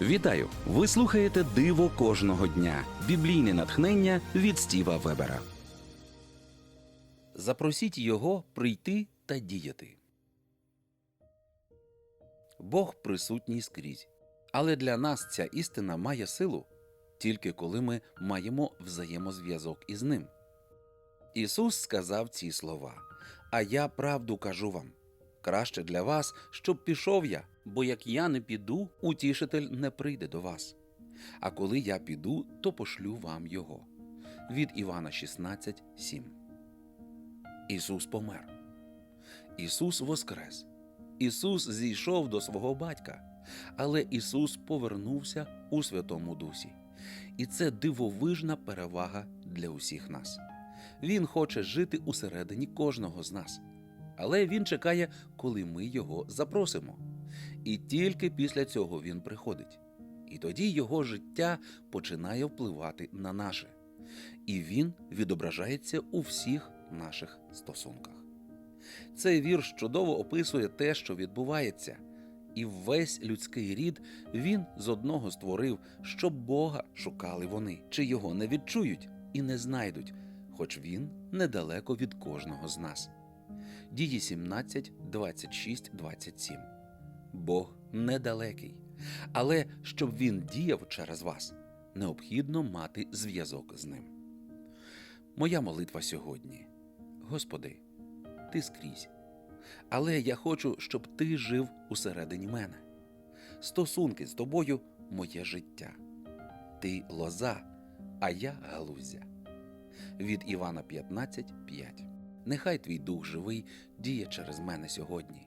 Вітаю! Ви слухаєте Диво кожного дня. Біблійне натхнення від Стіва Вебера. Запросіть його прийти та діяти. Бог присутній скрізь. Але для нас ця істина має силу тільки коли ми маємо взаємозв'язок із ним. Ісус сказав ці слова: А я правду кажу вам. Краще для вас, щоб пішов я, бо як я не піду, утішитель не прийде до вас. А коли я піду, то пошлю вам його. Від Івана 16, 7. Ісус помер. Ісус воскрес. Ісус зійшов до свого батька, але Ісус повернувся у Святому Дусі. І це дивовижна перевага для усіх нас. Він хоче жити усередині кожного з нас. Але він чекає, коли ми його запросимо. І тільки після цього він приходить. І тоді його життя починає впливати на наше. І він відображається у всіх наших стосунках. Цей вірш чудово описує те, що відбувається, і весь людський рід він з одного створив, щоб Бога шукали вони, чи його не відчують і не знайдуть, хоч він недалеко від кожного з нас. Дії 17, 26, 27. Бог недалекий. Але щоб він діяв через вас, необхідно мати зв'язок з ним. Моя молитва сьогодні. Господи, ти скрізь. Але я хочу, щоб ти жив усередині мене. Стосунки з тобою моє життя. Ти лоза, а я галузя. Від Івана 15, 5. Нехай твій дух живий діє через мене сьогодні.